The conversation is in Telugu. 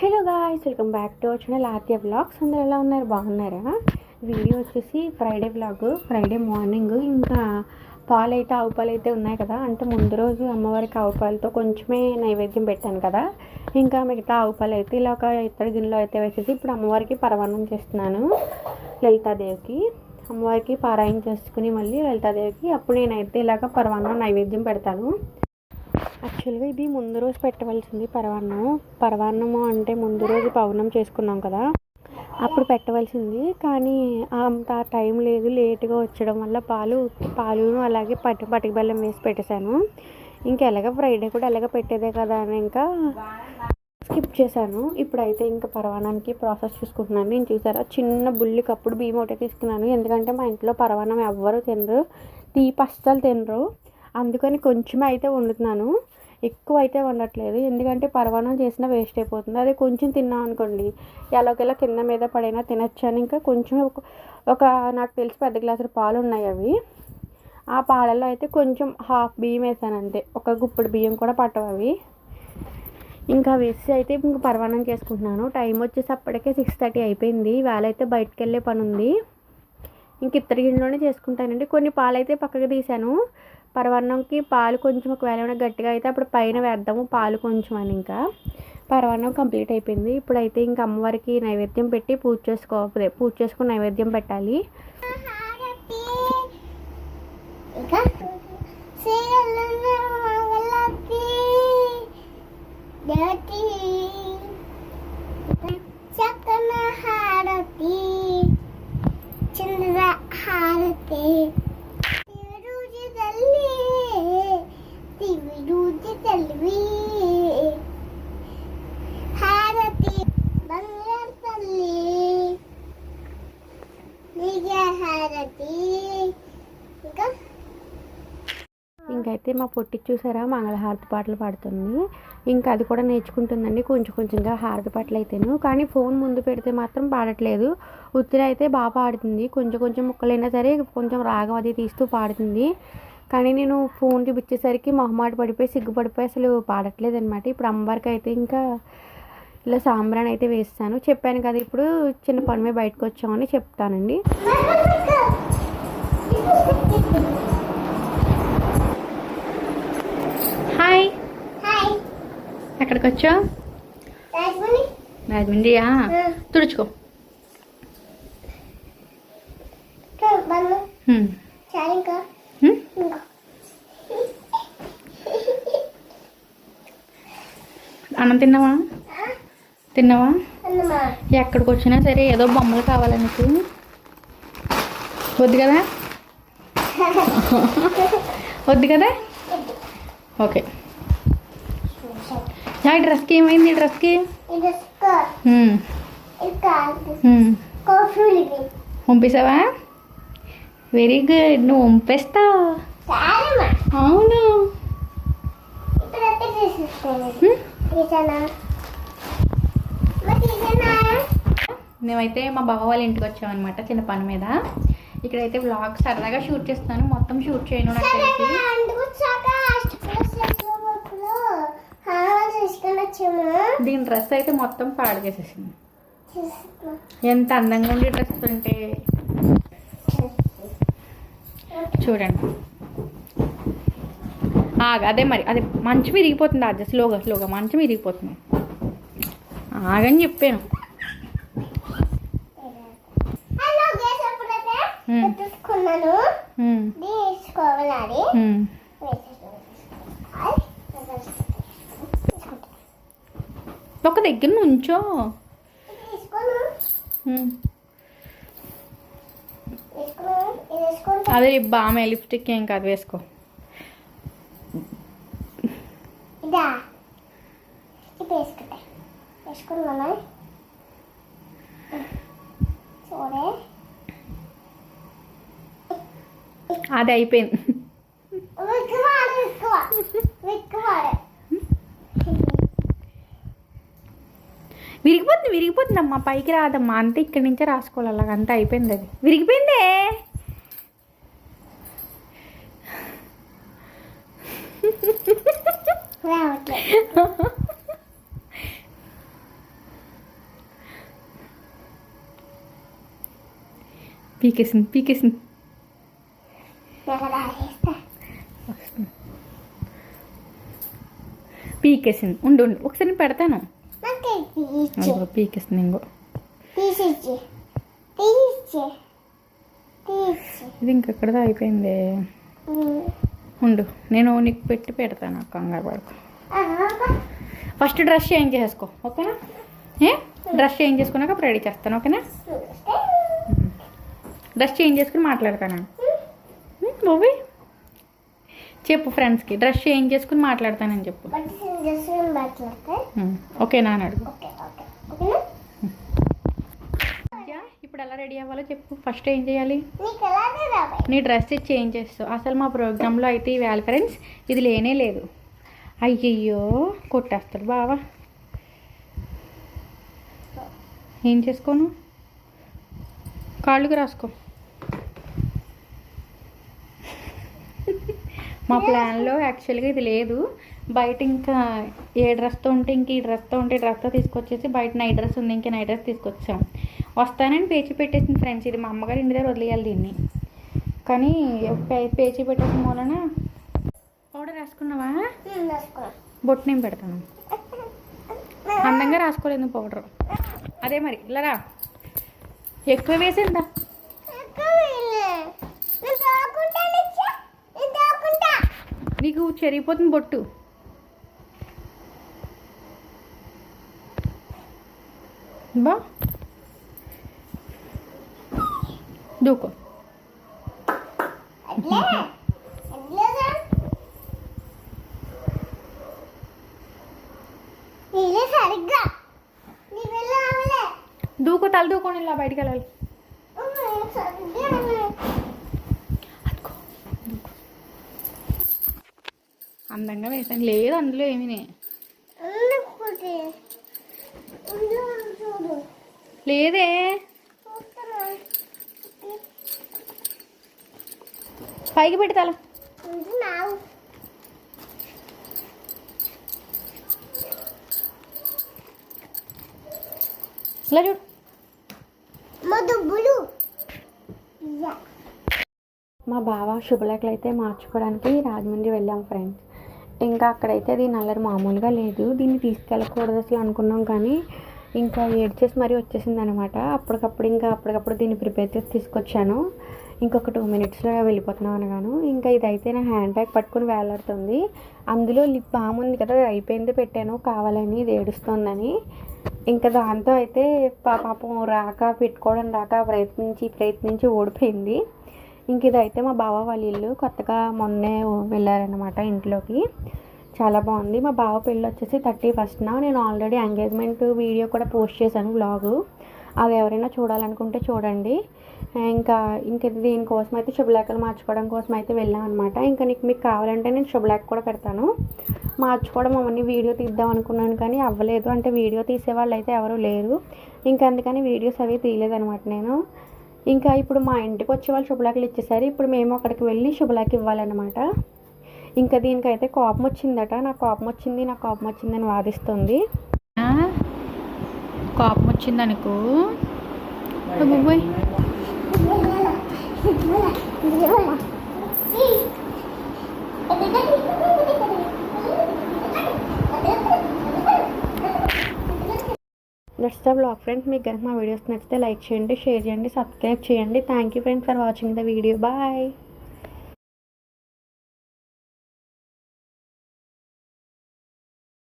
Hello guys welcome back to channel Aadya vlogs అందరూ ఎలా ఉన్నారు? బాగున్నారా? వీడియో వచ్చేసి ఫ్రైడే వ్లాగ్ ఫ్రైడే మార్నింగ్ ఇంకా పాలు అయితే ఆవు పాలు అయితే ఉన్నాయి కదా. అంటే ముందు రోజు అమ్మవారికి ఆవు పాలతో కొంచెమే నైవేద్యం పెట్టాను కదా. ఇంకా మిగతా ఆవు పాలు అయితే ఇలా ఒక ఇత్తడి గిన్నెలో అయితే వేసేసి ఇప్పుడు అమ్మవారికి పరమాన్నం చేస్తున్నాను లలితాదేవికి. అమ్మవారికి పారాయణ చేసుకుని మళ్ళీ లలితాదేవికి అప్పుడు నేనైతే ఇలాగ పరమాన్నం నైవేద్యం పెడతాను. యాక్చువల్గా ఇది ముందు రోజు పెట్టవలసింది పరవాన్నం. పరవాన్నము అంటే ముందు రోజు పౌర్ణం చేసుకున్నాం కదా. అప్పుడు పెట్టవలసింది. కానీ అంత టైం లేదు. లేట్గా వచ్చడం వల్ల పాలు పాలును అలాగే పట్టి పటిక బెల్లం వేసి పెట్టేశాను. ఇంకా ఎలాగ ఫ్రైడే కూడా ఎలాగ పెట్టేదే కదా అని ఇంకా స్కిప్ చేశాను. ఇప్పుడైతే ఇంకా పరవానానికి ప్రాసెస్ చూసుకుంటున్నాను. నేను చూసారా? చిన్న బుల్లి కప్పుడు బియ్యం ఒకటే తీసుకున్నాను. ఎందుకంటే మా ఇంట్లో పరవానం ఎవ్వరు తినరు. తీపి అస్సలు తినరు. అందుకని కొంచెం అయితే వండుతున్నాను. ఎక్కువ అయితే వండట్లేదు. ఎందుకంటే పరవానం చేసినా వేస్ట్ అయిపోతుంది. అదే కొంచెం తిన్నాం అనుకోండి ఎలాగెలా కింద మీద పడైనా తినచ్చు అని ఇంకా కొంచెం ఒక ఒక నాకు తెలిసి పెద్ద గ్లాసులు పాలు ఉన్నాయి అవి. ఆ పాలల్లో అయితే కొంచెం హాఫ్ బియ్యం వేసాను అంతే. ఒక గుప్పుడు బియ్యం కూడా పట్టవు అవి. ఇంకా వేసి అయితే ఇంకా పరవానం చేసుకుంటున్నాను. టైం వచ్చేసి అప్పటికే సిక్స్ థర్టీ అయిపోయింది. వేళ అయితే బయటకు వెళ్ళే పని ఉంది ఇంక ఇత్తడి గిన్నెలోనే చేసుకుంటానండి. కొన్ని పాలైతే పక్కకు తీశాను. పరవన్నంకి పాలు కొంచెం ఒకవేళ ఏమైనా గట్టిగా అయితే అప్పుడు పైన వేద్దాము పాలు కొంచెం అని ఇంకా. పరవన్నం కంప్లీట్ అయిపోయింది. ఇప్పుడైతే ఇంకా అమ్మవారికి నైవేద్యం పెట్టి పూజ చేసుకో పూజ చేసుకుని నైవేద్యం పెట్టాలి. ఇంకా? హారతి చంద్ర హారతి అయితే మా పొట్టి చూసారా? మంగళహారతి పాటలు పాడుతుంది. ఇంకా అది కూడా నేర్చుకుంటుందండి. కొంచెం కొంచెంగా హారతి పాటలు అయితేను. కానీ ఫోన్ ముందు పెడితే మాత్రం పాడట్లేదు. ఉత్తిరి అయితే బాగా పాడుతుంది. కొంచెం కొంచెం ముక్కలైనా సరే కొంచెం రాగం అది తీస్తూ పాడుతుంది. కానీ నేను ఫోన్ చూపించేసరికి మొహమాట పడిపోయి సిగ్గుపడిపోయి అసలు పాడట్లేదు అనమాట ఇప్పుడు అమ్మవారికి అయితే ఇంకా ఇలా సాంబ్రాన్ అయితే వేస్తాను. చెప్పాను కదా ఇప్పుడు చిన్న పని మీద బయటకు వచ్చామని చెప్తానండి. ఎక్కడికి వచ్చావు రాజమండ్రియా తుడుచుకో. అన్నం తిన్నావా? తిన్నావా? ఎక్కడికి వచ్చినా సరే ఏదో బొమ్మలు కావాలి నీకు. వద్దు కదా? వద్దు కదా? ఓకే. ఈ డ్రెస్కి ఏమైంది? డ్రెస్కి? పంపిస్తావా వెరీ గుడ్. నువ్వు పంపిస్తావు అవును. మేమైతే మా బావ వాళ్ళ ఇంటికి వచ్చామన్నమాట చిన్న పని మీద. ఇక్కడైతే వ్లాగ్ సరదాగా షూట్ చేస్తాను మొత్తం షూట్ చేయను నాకు తెలిసి దీని డ్రెస్ అయితే మొత్తం పాడు చేసేసింది ఎంత అందంగా ఉండే డ్రెస్ ఉంటే చూడండి. ఆగ అదే మరి అదే మంచం విరిగిపోతుంది అదే స్లోగా స్లోగా మంచం విరిగిపోతుంది. ఆగని చెప్పాను. తీసుకున్నాను ఒక దగ్గర నుంచో. అదే బామె లిప్స్టిక్ ఏం కాదు వేసుకో. వేసుకుంటా. అది అయిపోయింది. విరిగిపోతుంది విరిగిపోతుంది అమ్మ పైకి రాదమ్మా. అంతే ఇక్కడి నుంచే రాసుకోవాలి. అలాగ అంతా అయిపోయింది అది. విరిగిపోయిందే? పీకేసింది పీకేసింది. పీకేసింది. ఉండు ఉండు. ఒకసారి పెడతాను. అదిగో పీకేసింది ఇంకో ఇది ఇంకెక్కడదో అయిపోయింది. ఉండు నేను నీకు పెట్టి పెడతాను కంగారు పడుకో. ఫస్ట్ డ్రెస్ చేంజ్ చేసుకో ఓకేనా? ఏ? డ్రెస్ చేంజ్ చేసుకున్నాక రెడీ చేస్తాను ఓకేనా? డ్రెస్ చేంజ్ చేసుకుని మాట్లాడతాను బాబీ. చెప్పు ఫ్రెండ్స్కి డ్రెస్ చేంజ్ చేసుకుని మాట్లాడతానని చెప్పు. ఉమ్, ఓకేనా అని అడుగు. ఓకే ఓకే యా, ఇప్పుడు ఎలా రెడీ అవ్వాలో చెప్పు. ఫస్ట్ ఏం చేయాలి? నీ డ్రెస్ చేంజ్ చేస్తావు అసలు మా ప్రోగ్రాంలో అయితే ఇవాళ ఫ్రెండ్స్ ఇది లేనే లేదు. అయ్యయ్యో కొట్టేస్తాడు బావా. ఏం చేసుకోను? కాళ్ళుకి రాసుకో. మా ప్లాన్లో యాక్చువల్గా ఇది లేదు. బయట ఇంకా ఏ డ్రెస్తో ఉంటే ఇంక ఈ డ్రెస్తో ఉంటే డ్రెస్తో తీసుకొచ్చేసి బయట నైట్ డ్రెస్ ఉంది ఇంక నైట్ డ్రెస్ తీసుకొచ్చాం. వస్తానని పేచి పెట్టేసింది ఫ్రెండ్స్. ఇది మా అమ్మగారి ఇంటి దగ్గర వదిలేయాలి దీన్ని. కానీ పేచి పెట్టేసిన మూలన పౌడర్ రాసుకున్నావా రాసుకున్నా బొట్టు నేను పెడతాను. అందంగా రాసుకోలేదు పౌడర్. అదే మరి ఇలా రా. ఎక్కువ వేసిందా నీకు చెరిగిపోతుంది బొట్టు. బా దూకో దూకు తల దూకొని ఇలా బయటికి వెళ్ళాలి. అందంగా వేసాను. లేదు అందులో ఏమీ లేదే. పైకి ఉంటున్నావు ఇలా చూడు. మా బావ శుభలేఖలు అయితే మార్చుకోవడానికి రాజమండ్రి వెళ్ళాం ఫ్రెండ్స్ ఇంకా అక్కడైతే అది నల్లరి మామూలుగా లేదు. దీన్ని తీసుకెళ్ళకూడదు అసలు అనుకున్నాం కానీ ఇంకా ఏడ్చేసి మరీ వచ్చేసింది అనమాట అప్పటికప్పుడు ఇంకా అప్పటికప్పుడు దీన్ని ప్రిపేర్ చేసి తీసుకొచ్చాను. ఇంకొక టూ మినిట్స్లో వెళ్ళిపోతున్నాం అనగాను. ఇంకా ఇదైతే నా హ్యాండ్ బ్యాగ్ పట్టుకుని వేలాడుతుంది. అందులో లిప్ బామ్ ఉంది కదా అయిపోయింది పెట్టాను. కావాలని ఇది ఏడుస్తోందని. ఇంకా దాంతో అయితే పాపం రాక పెట్టుకోవడం రాక ప్రయత్నించి ప్రయత్నించి ఓడిపోయింది. ఇంక ఇదైతే మా బావ వాళ్ళ ఇల్లు. కొత్తగా మొన్నే వెళ్ళారనమాట ఇంట్లోకి. చాలా బాగుంది. మా బావ పెళ్ళి వచ్చేసి థర్టీ ఫస్ట్న నేను ఆల్రెడీ ఎంగేజ్మెంట్ వీడియో కూడా పోస్ట్ చేశాను వ్లాగు అది ఎవరైనా చూడాలనుకుంటే చూడండి. ఇంకా ఇంకా దీనికోసం అయితే శుభలేఖలు మార్చుకోవడం కోసం అయితే వెళ్ళాం అనమాట ఇంకా నీకు మీకు కావాలంటే నేను శుభలేఖ కూడా పెడతాను. మార్చుకోవడం అవన్నీ వీడియో తీద్దాం అనుకున్నాను కానీ అవ్వలేదు. అంటే వీడియో తీసేవాళ్ళు అయితే ఎవరు లేరు. ఇంకా అందుకని వీడియోస్ అవి తీయలేదనమాట నేను. ఇంకా ఇప్పుడు మా ఇంటికి వచ్చే వాళ్ళు శుభలాకులు ఇచ్చేసారు. ఇప్పుడు మేము అక్కడికి వెళ్ళి శుభలాకి ఇవ్వాలన్నమాట. ఇంకా దీనికైతే కోపం వచ్చిందట. నాకు కోపం వచ్చింది నాకు కోపం వచ్చిందని వాదిస్తుంది. కోపం వచ్చింది అనుకో దట్స్ ద బ్లాగ్ ఫ్రెండ్స్ మీకు కనుక మా వీడియోస్ నచ్చితే లైక్ చేయండి షేర్ చేయండి సబ్స్క్రైబ్ చేయండి. Thank you friends for watching the video bye